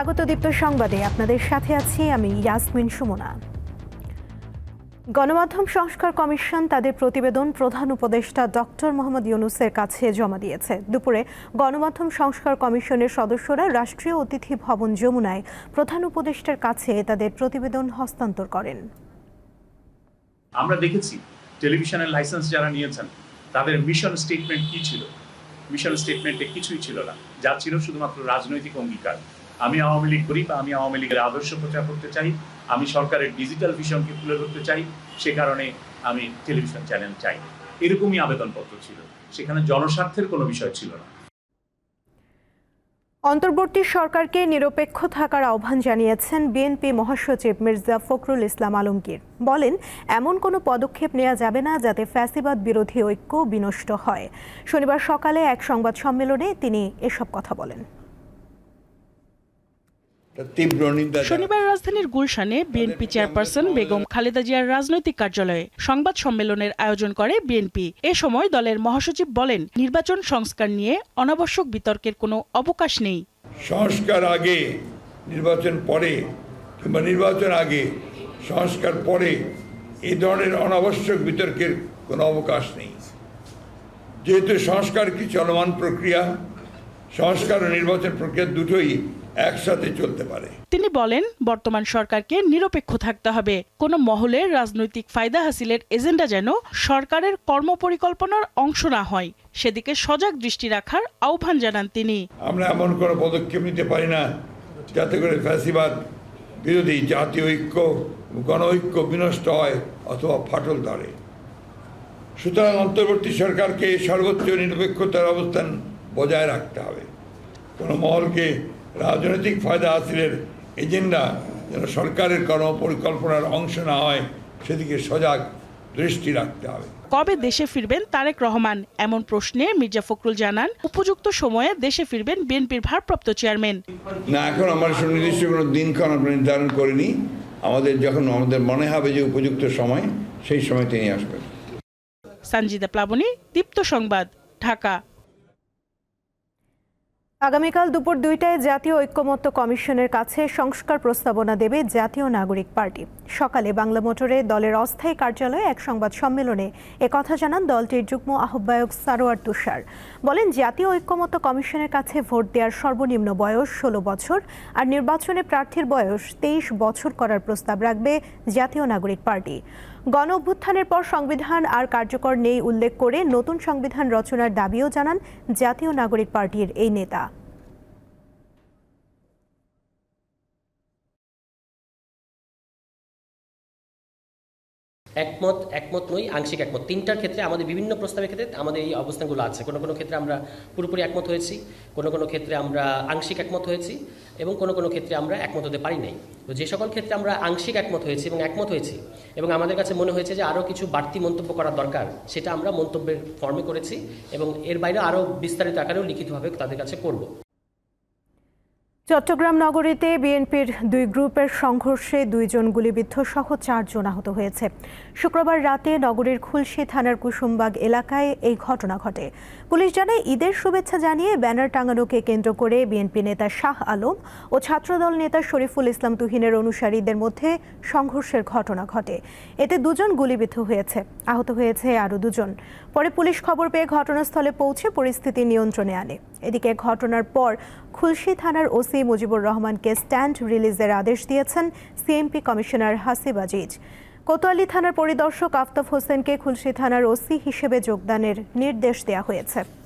স্বাগত দীপ্ত সংবাদে। আপনাদের সাথে আছি আমি ইয়াসমিন সুমনা। গণমাধ্যম সংস্কার কমিশন তাদের প্রতিবেদন প্রধান উপদেষ্টা ডক্টর মোহাম্মদ ইউনুসের কাছে জমা দিয়েছে। দুপুরে গণমাধ্যম সংস্কার কমিশনের সদস্যরা রাষ্ট্রীয় অতিথি ভবন যমুনায় প্রধান উপদেষ্টার কাছে তাদের প্রতিবেদন হস্তান্তর করেন। আমরা দেখেছি টেলিভিশনের লাইসেন্স যারা নিয়েছেন, তাদের মিশন স্টেটমেন্ট কি ছিল? মিশন স্টেটমেন্টে কিছুই ছিল না। যা ছিল শুধুমাত্র রাজনৈতিক অঙ্গীকার। আমি আওয়ামী লীগ করি বা আমি আওয়ামী লীগের আদর্শ প্রচার করতে চাই, আমি সরকারের ডিজিটাল ভিশনকে তুলে ধরতে চাই, সে কারণে আমি টেলিভিশন চ্যানেল চাই। এরকমই আবেদনপত্র ছিল। সেখানে জনস্বার্থের কোনো বিষয় ছিল না। অন্তর্বর্তী সরকারকে নিরপেক্ষ থাকার আহ্বান জানিয়েছেন বিএনপি মহাসচিব মির্জা ফখরুল ইসলাম আলমগীর। বলেন, এমন কোনো পদক্ষেপ নেওয়া যাবে না যাতে ফ্যাসিবাদ বিরোধী ঐক্য বিনষ্ট হয়। শনিবার সকালে এক সংবাদ সম্মেলনে তিনি এসব কথা বলেন। শনিবার রাজধানীর গুলশানে বিএনপি চেয়ারপারসন বেগম খালেদা জিয়ার রাজনৈতিক কার্যালয়ে সংবাদ সম্মেলনের আয়োজন করে বিএনপি। এ সময় দলের মহাসচিব বলেন নির্বাচন সংস্কার নিয়ে অনাবশ্যক বিতর্কের কোনো অবকাশ নেই। সংস্কার আগে নির্বাচন পরে কিংবা নির্বাচন আগে সংস্কার পরে এই ধরনের অনাবশ্যক বিতর্কের কোনো অবকাশ নেই। যেহেতু সংস্কার কি চলমান প্রক্রিয়া সংস্কার ও নির্বাচন প্রক্রিয়া দুটোই একসাথে চলতে পারে। তিনি বলেন বর্তমান সরকারকে নিরপেক্ষ থাকতে হবে। কোনো মহলের রাজনৈতিক ফায়দা হাসিলের এজেন্ডা যেন সরকারের কর্মপরিকল্পনার অংশ না হয়। সেদিকে সজাগ দৃষ্টি রাখার আহ্বান জানান তিনি। আমরা এমন কোনো পদক্ষেপ নিতে পারি না যাতে করে ফ্যাসিবাদ বিরোধী জাতীয় ঐক্য গণ ঐক্য বিনষ্ট হয় অথবা ফাটল ধরে। সুতরাং অন্তর্বর্তী সরকারকে সর্বোচ্চ নিরপেক্ষতার অবস্থান বজায় রাখতে হবে। কোনো মহলকে রাজনৈতিক ফায়দা হাসিলের এজেন্ডা যেন সরকারের কর্মপরিকল্পনার অংশ না হয় সেদিকে সজাগ দৃষ্টি রাখতে হবে। কবে দেশে ফিরবেন তারেক রহমান? এমন প্রশ্নে মির্জা ফখরুল জানান উপযুক্ত সময়ে দেশে ফিরবেন বিএনপির ভারপ্রাপ্ত চেয়ারম্যান। না এখন আমার সুনির্দিষ্ট কোনো দিনক্ষণ আমরা নির্ধারণ করিনি। আমাদের যখন আমাদের মনে হবে যে উপযুক্ত সময় সেই সময় তিনি আসবেন। সঞ্জিদা প্লাবনী দীপ্ত সংবাদ ঢাকা। আগামীকাল দুপুর দুইটায় জাতীয় ঐক্যমত্য কমিশনের কাছে সংস্কার প্রস্তাবনা দেবে জাতীয় নাগরিক পার্টি। সকালে বাংলা মোটরে দলের অস্থায়ী কার্যালয়ে এক সংবাদ সম্মেলনে একথা জানান দলটির যুগ্ম আহ্বায়ক সারোয়ার তুষার। বলেন, জাতীয় ঐক্যমত্য কমিশনের কাছে ভোট দেওয়ার সর্বনিম্ন বয়স ষোলো বছর আর নির্বাচনে প্রার্থীর বয়স তেইশ বছর করার প্রস্তাব রাখবে জাতীয় নাগরিক পার্টি। গণ অভ্যুত্থানের পর সংবিধান আর কার্যকর নেই উল্লেখ করে নতুন সংবিধান রচনার দাবিও জানান জাতীয় নাগরিক পার্টির এই নেতা। একমত একমত নই, আংশিক একমত। তিনটার ক্ষেত্রে আমাদের বিভিন্ন প্রস্তাবের ক্ষেত্রে আমাদের এই অবস্থানগুলো আছে। কোনো কোনো ক্ষেত্রে আমরা পুরোপুরি একমত হয়েছি, কোনো কোনো ক্ষেত্রে আমরা আংশিক একমত হয়েছি এবং কোনো কোনো ক্ষেত্রে আমরা একমত হতে পারি নাই। তো যে সকল ক্ষেত্রে আমরা আংশিক একমত হয়েছি এবং একমত হয়েছি এবং আমাদের কাছে মনে হয়েছে যে আরও কিছু বাড়তি মন্তব্য করা দরকার, সেটা আমরা মন্তব্যের ফর্মে করেছি এবং এর বাইরে আরও বিস্তারিত আকারেও লিখিতভাবে তাদের কাছে করব। চট্টগ্রাম নগরীতে বিএনপির দুই গ্রুপের সংঘর্ষে দুইজন গুলিবিদ্ধ সহ চারজন আহত হয়েছে। শুক্রবার রাতে নগরীর খুলশী থানার কুসুমবাগ এলাকায় এই ঘটনা ঘটে। পুলিশ জানায়, ঈদের শুভেচ্ছা জানিয়ে ব্যানার টাঙানোকে কেন্দ্র করে বিএনপি নেতা শাহ আলম ও ছাত্রদল নেতা শরীফুল ইসলাম তুহিনের অনুসারীদের মধ্যে সংঘর্ষের ঘটনা ঘটে। এতে দুজন গুলিবিদ্ধ হয়েছে, আহত হয়েছে আরও দুজন। পরে পুলিশ খবর পেয়ে ঘটনাস্থলে পৌঁছে পরিস্থিতি নিয়ন্ত্রণে আনে। এদিকে ঘটনার পর খুলশী থানার ওসি মুজিবুর রহমানকে স্ট্যান্ড রিলিজের আদেশ দিয়েছেন সিএমপি কমিশনার হাসিব আজিজ। কোতোয়ালি থানার পরিদর্শক আফতাব হোসেনকে খুলশী থানার ওসি হিসেবে যোগদানের নির্দেশ দেওয়া হয়েছে।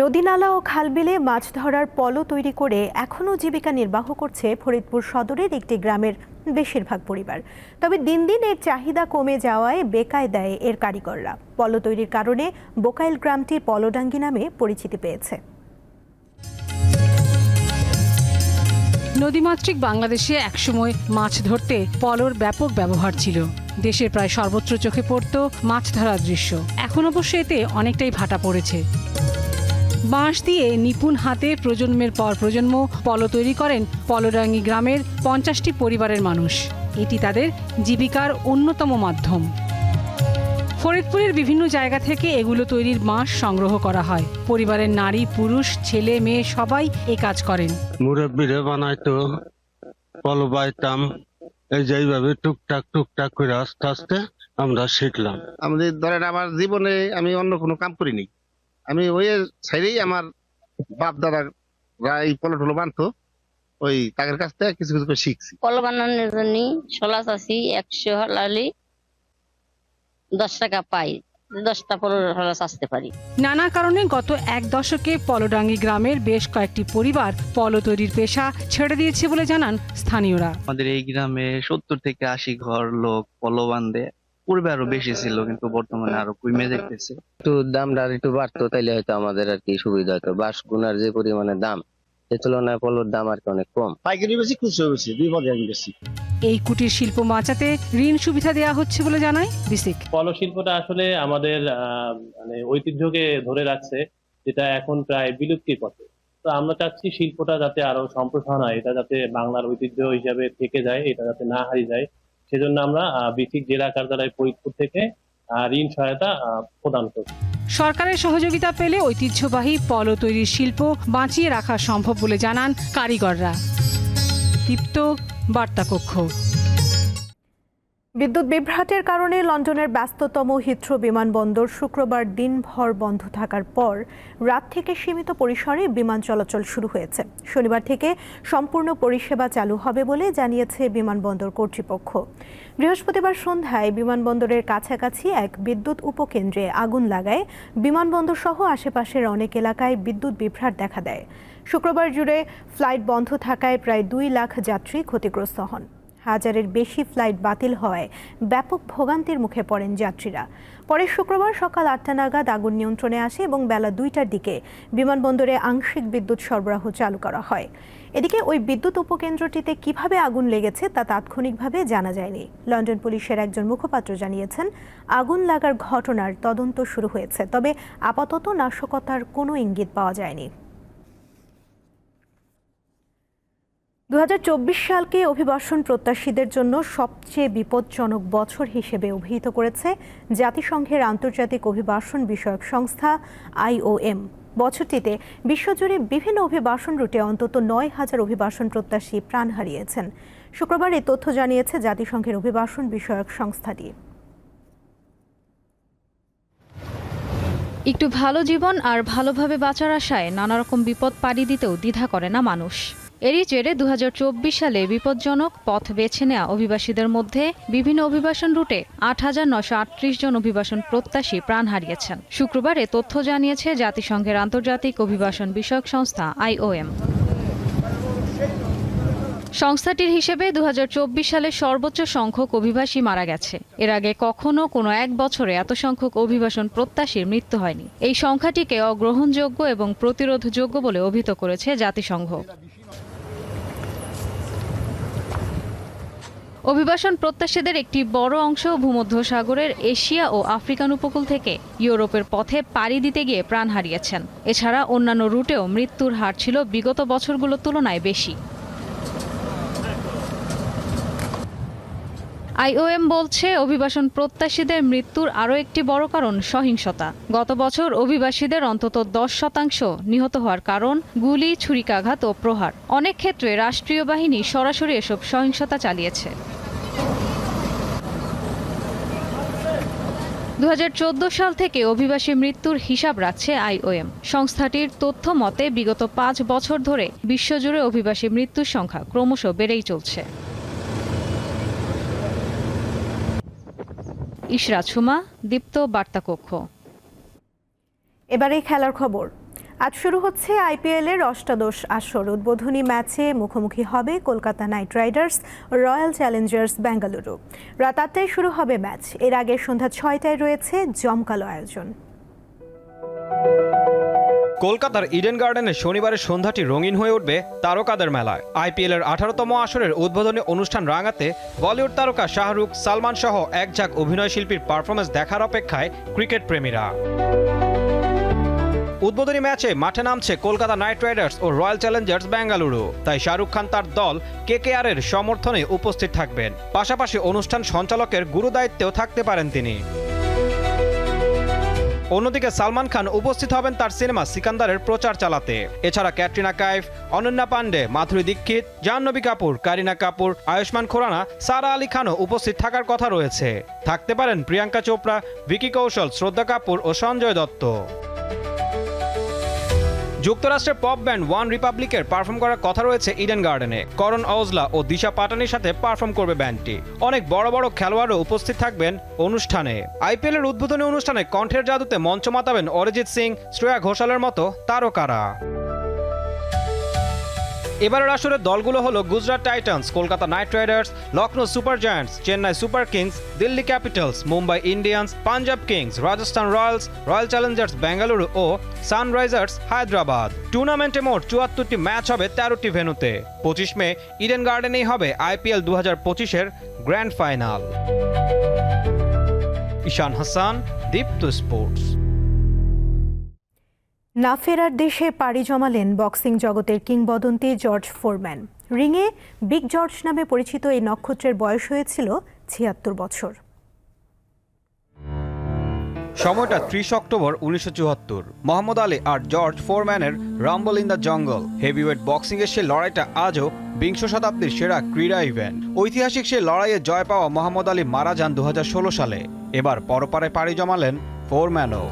নদীনালা ও খালবিলে মাছ ধরার পলো তৈরি করে এখনও জীবিকা নির্বাহ করছে ফরিদপুর সদরের একটি গ্রামের বেশিরভাগ পরিবার। তবে দিন দিন এর চাহিদা কমে যাওয়ায় বেকায় দেয় এর কারিগররা। পলো তৈরির কারণে বোকাইল গ্রামটি পলোডাঙ্গি নামে পরিচিতি পেয়েছে। নদীমাতৃক বাংলাদেশে একসময় মাছ ধরতে পলোর ব্যাপক ব্যবহার ছিল। দেশের প্রায় সর্বত্র চোখে পড়ত মাছ ধরার দৃশ্য। এখন অবশ্য এতে অনেকটাই ভাটা পড়েছে। বাঁশ দিয়ে নিপুণ হাতে প্রজন্মের পর প্রজন্ম পলো তৈরি করেন পলোডাঙ্গি গ্রামের পঞ্চাশটি পরিবারের মানুষ। এটি তাদের জীবিকার অন্যতম মাধ্যম। ফরিদপুরের বিভিন্ন জায়গা থেকে এগুলো তৈরির বাঁশ সংগ্রহ করা হয়। পরিবারের নারী পুরুষ ছেলে মেয়ে সবাই এ কাজ করেন। মুরব্বীরে বানাইতো পলো বাইতাম এই যে এইভাবে টুকটাক টুকটাক করে আস্তে আস্তে আমরা শিখলাম। আমাদের ধরেন আমার জীবনে আমি অন্য কোনো কাম করিনি। আমি ওই সাইডেই আমার বাপ দাদারা এই পলো টলো বানতো ওই তাদের কাছ থেকে কিছু কিছু করে শিখছি। কল বানানোর জন্য শোলা চাষি একশো হলালি দশ টাকা পাই। দশটা পারি। নানা কারণে গত এক দশকে পলডাঙ্গি গ্রামের বেশ কয়েকটি পরিবার পলো তৈরির পেশা ছেড়ে দিয়েছে বলে জানান স্থানীয়রা। আমাদের এই গ্রামে সত্তর থেকে আশি ঘর লোক পলো বান্ধে পূর্বে আরও বেশি ছিল কিন্তু বর্তমানে আরও কমে দেখতেছে একটু দামটা আর একটু বাড়তো তাইলে হয়তো আমাদের আর কি সুবিধা হতো বাঁশ গুনার যে পরিমাণে দাম সে তুলনায় পলোর দাম আর কি অনেক কম। পাইকারি বেশি খুচরো বেশি দুই পদে আমি বেশি। এই কুটির শিল্প বাঁচাতে ঋণ সুবিধা দেওয়া হচ্ছে বলে জানায় বিসিক। পলো শিল্পটা আসলে আমাদের আহ, মানে ঐতিহ্যকে ধরে রাখছে যেটা এখন প্রায় বিলুপ্তির পথে। তো আমরা চাচ্ছি শিল্পটা যাতে আরও সম্প্রসারণ হয় এটা যাতে বাংলার ঐতিহ্য হিসাবে থেকে যায় এটা যাতে না হারিয়ে যায়। সেজন্য আমরা বিসিক জেলা কার্যালয় ফরিদপুর থেকে ঋণ সহায়তা প্রদান করি। সরকারের সহযোগিতা পেলে ঐতিহ্যবাহী পল তৈরির শিল্প বাঁচিয়ে রাখা সম্ভব বলে জানান কারিগররা। দীপ্ত, বার্তাকক্ষ। বিদ্যুৎ বিভ্রাটের কারণে লন্ডনের ব্যস্ততম হিথ্রো বিমানবন্দর শুক্রবার দিনভর বন্ধ থাকার পর রাত থেকে সীমিত পরিসরে বিমান চলাচল শুরু হয়েছে। শনিবার থেকে সম্পূর্ণ পরিষেবা চালু হবে বলে জানিয়েছে বিমানবন্দর কর্তৃপক্ষ। বৃহস্পতিবার সন্ধ্যায় বিমানবন্দরের কাছাকাছি এক বিদ্যুৎ উপকেন্দ্রে আগুন লাগায় বিমানবন্দর সহ আশেপাশের অনেক এলাকায় বিদ্যুৎ বিভ্রাট দেখা দেয়। শুক্রবার জুড়ে ফ্লাইট বন্ধ থাকায় প্রায় দুই লাখ যাত্রী ক্ষতিগ্রস্ত হন। হাজারের বেশি ফ্লাইট বাতিল হওয়ায় ব্যাপক ভোগান্তির মুখে পড়েন যাত্রীরা। পরে শুক্রবার সকাল আটটা নাগাদ আগুন নিয়ন্ত্রণে আসে এবং বেলা দুইটার দিকে বিমানবন্দরে আংশিক বিদ্যুৎ সরবরাহ চালু করা হয়। এদিকে ওই বিদ্যুৎ উপকেন্দ্রটিতে কীভাবে আগুন লেগেছে তা তাৎক্ষণিকভাবে জানা যায়নি। লন্ডন পুলিশের একজন মুখপাত্র জানিয়েছেন, আগুন লাগার ঘটনার তদন্ত শুরু হয়েছে, তবে আপাতত নাশকতার কোনো ইঙ্গিত পাওয়া যায়নি। দু হাজার চব্বিশ সালকে অভিবাসন প্রত্যাশীদের জন্য সবচেয়ে বিপজ্জনক বছর হিসেবে অভিহিত করেছে জাতিসংঘের আন্তর্জাতিক অভিবাসন বিষয়ক সংস্থা আইওএম বছরটিতে বিশ্বজুড়ে বিভিন্ন অভিবাসন রুটে অন্তত নয় হাজার অভিবাসন প্রত্যাশী প্রাণ হারিয়েছেন। শুক্রবার এই তথ্য জানিয়েছে জাতিসংঘের অভিবাসন বিষয়ক সংস্থাটি। একটু ভালো জীবন আর ভালোভাবে বাঁচার আশায় নানা রকম বিপদ পাড়ি দিতেও দ্বিধা করে না মানুষ। এরই জেরে দু হাজার চব্বিশ সালে বিপজ্জনক পথ বেছে নেওয়া অভিবাসীদের মধ্যে বিভিন্ন অভিবাসন রুটে আট হাজার নশো আটত্রিশ জন অভিবাসন প্রত্যাশী প্রাণ হারিয়েছেন। শুক্রবার এ তথ্য জানিয়েছে জাতিসংঘের আন্তর্জাতিক অভিবাসন বিষয়ক সংস্থা আইওএম। সংস্থাটির হিসেবে দু হাজার চব্বিশ সালে সর্বোচ্চ সংখ্যক অভিবাসী মারা গেছে। এর আগে কখনো কোনো এক বছরে এত সংখ্যক অভিবাসন প্রত্যাশীর মৃত্যু হয়নি। এই সংখ্যাটিকে অগ্রহণযোগ্য এবং প্রতিরোধযোগ্য বলে অভিহিত করেছে জাতিসংঘ। অভিবাসন প্রত্যাশীদের একটি বড় অংশ ভূমধ্যসাগরের এশিয়া ও আফ্রিকান উপকূল থেকে ইউরোপের পথে পাড়ি দিতে গিয়ে প্রাণ হারিয়েছেন। এছাড়া অন্যান্য রুটেও মৃত্যুর হার ছিল বিগত বছরগুলোর তুলনায় বেশি। আইওএম বলছে, অভিবাসন প্রত্যাশীদের মৃত্যুর আরও একটি বড় কারণ সহিংসতা। গত বছর অভিবাসীদের অন্তত দশ শতাংশ নিহত হওয়ার কারণ গুলি, ছুরিকাঘাত ও প্রহার। অনেক ক্ষেত্রে রাষ্ট্রীয় বাহিনী সরাসরি এসব সহিংসতা চালিয়েছে। দু হাজার চোদ্দ সাল থেকে অভিবাসী মৃত্যুর হিসাব রাখছে আইওএম। সংস্থাটির তথ্য মতে, বিগত পাঁচ বছর ধরে বিশ্বজুড়ে অভিবাসী মৃত্যুর সংখ্যা ক্রমশ বেড়েই চলছে। ইশরাত সুমা, দীপ্ত বার্তাকক্ষ। এবারে খেলার খবর। আজ শুরু হচ্ছে আইপিএল এর অষ্টাদশ আসর। উদ্বোধনী ম্যাচে মুখোমুখি হবে Kolkata Knight Riders, Royal Challengers Bengaluru রাত আটটায় শুরু হবে ম্যাচ। এর আগে সন্ধ্যা ছয়টায় রয়েছে জমকালো আয়োজন। কলকাতার ইডেন গার্ডেনে শনিবারের সন্ধ্যাটি রঙিন হয়ে উঠবে তারকাদের মেলায়। আইপিএলের আঠারোতম আসরের উদ্বোধনী অনুষ্ঠান রাঙাতে বলিউড তারকা শাহরুখ, সালমান সহ এক ঝাঁক অভিনয় শিল্পীর পারফরমেন্স দেখার অপেক্ষায় ক্রিকেট প্রেমীরা। উদ্বোধনী ম্যাচে মাঠে নামছে কলকাতা নাইট রাইডার্স ও রয়্যাল চ্যালেঞ্জার্স বেঙ্গালুরু তাই শাহরুখ খান তার দল কেকেআর এর সমর্থনে উপস্থিত থাকবেন। পাশাপাশি অনুষ্ঠান সঞ্চালকের গুরু দায়িত্বেও থাকতে পারেন তিনি। অন্যদিকে সালমান খান উপস্থিত হবেন তার সিনেমা সিকান্দারের প্রচার চালাতে। এছাড়া ক্যাটরিনা কাইফ, অনন্যা পান্ডে, মাধুরী দীক্ষিত, জাহ্নবী কাপুর, কারিনা কাপুর, আয়ুষ্মান খুরানা, সারা আলী খানও উপস্থিত থাকার কথা রয়েছে। থাকতে পারেন প্রিয়াঙ্কা চোপড়া, ভিকি কৌশল, শ্রদ্ধা কাপুর ও সঞ্জয় দত্ত। যুক্তরাষ্ট্রের পপ ব্যান্ড ওয়ান রিপাবলিকের পারফর্ম করার কথা রয়েছে ইডেন গার্ডেনে। করণ অজলা ও দিশা পাটানির সাথে পারফর্ম করবে ব্যান্ডটি। অনেক বড় বড় খেলোয়াড়ও উপস্থিত থাকবেন অনুষ্ঠানে। আইপিএল এর উদ্বোধনী অনুষ্ঠানে কণ্ঠের জাদুতে মঞ্চ মাতাবেন অরিজিৎ সিং, শ্রেয়া ঘোষালের মতো তারকারা। এবারের আসরে দলগুলো হলো Gujarat Titans, Kolkata Knight Riders Lucknow Super Giants, Chennai Super Kings, Delhi Capitals, Mumbai Indians, Punjab Kings, Rajasthan Royals, Royal Challengers Bengaluru ও সানরাইজার্স হায়দ্রাবাদ। টুর্নামেন্টে মোট চুয়াত্তরটি ম্যাচ হবে তেরোটি ভেন্যুতে। পঁচিশ মে ইডেন গার্ডেনেই হবে আইপিএল দু হাজার পঁচিশের grand final. Ishan Hasan, Dipto Sports. না ফেরার দেশে পাড়ি জমালেন বক্সিং জগতের কিংবদন্তি জর্জ ফোরম্যান। রিংয়ে বিগ জর্জ নামে পরিচিত এই নক্ষত্রের বয়স হয়েছিল ছিয়াত্তর বছর। সময়টা ত্রিশ অক্টোবর উনিশশো চুয়াত্তর। মোহাম্মদ আলী আর George ফোরম্যানের rumble in the jungle. Heavyweight boxing এর সে লড়াইটা আজও বিংশ শতাব্দীর সেরা ক্রীড়া ইভেন্ট। ঐতিহাসিক সে লড়াইয়ে জয় পাওয়া মোহাম্মদ আলী মারা যান দু হাজার ষোলো সালে। এবার পরপারে পাড়ি জমালেন ফোরম্যানও।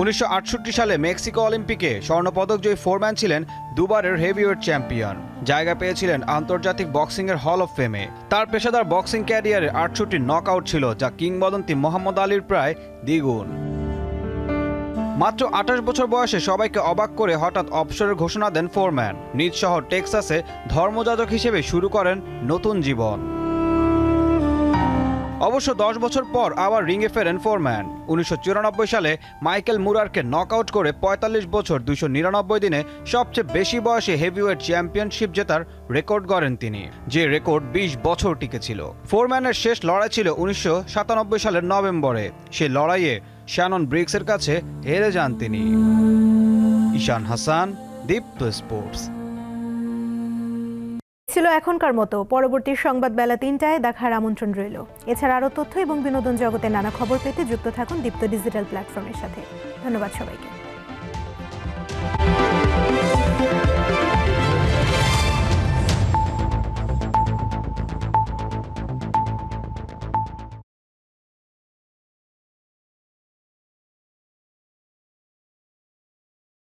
উনিশশো আটষট্টি সালে মেক্সিকো অলিম্পিকে স্বর্ণপদক জয়ী ফোরম্যান ছিলেন দুবারের হেভিওয়েট চ্যাম্পিয়ন। জায়গা পেয়েছিলেন আন্তর্জাতিক বক্সিংয়ের হল অফ ফেমে তার পেশাদার বক্সিং ক্যারিয়ারে আটষট্টি নকআউট ছিল, যা কিংবদন্তি মোহাম্মদ আলীর প্রায় দ্বিগুণ। মাত্র আঠাশ বছর বয়সে সবাইকে অবাক করে হঠাৎ অবসরের ঘোষণা দেন ফোরম্যান। নিজ শহর টেক্সাসে ধর্মযাজক হিসেবে শুরু করেন নতুন জীবন। অবশ্য দশ বছর পর আবার রিংয়ে ফেরেন ফোরম্যান। উনিশশো চুরানব্বই সালে মাইকেল মুরারকে নকআউট করে পঁয়তাল্লিশ বছর দুইশো নিরানব্বই দিনে সবচেয়ে বেশি বয়সে হেভিওয়েট চ্যাম্পিয়নশিপ জেতার রেকর্ড গড়েন তিনি, যে রেকর্ড বিশ বছর টিকেছিল। ফোরম্যানের শেষ লড়াই ছিল উনিশশো সাতানব্বই সালের নভেম্বরে। সে লড়াইয়ে শ্যানন ব্রিক্সের কাছে হেরে যান তিনি। ঈশান হাসান, দীপ্ত স্পোর্টস। ছিল এখনকার মতো। পরবর্তী সংবাদ বেলা তিনটায় দেখার আমন্ত্রণ রইল। এছাড়া আরও তথ্য এবং বিনোদন জগতে নানা খবর পেতে যুক্ত থাকুন দীপ্ত ডিজিটাল প্ল্যাটফর্মের সাথে। ধন্যবাদ সবাইকে।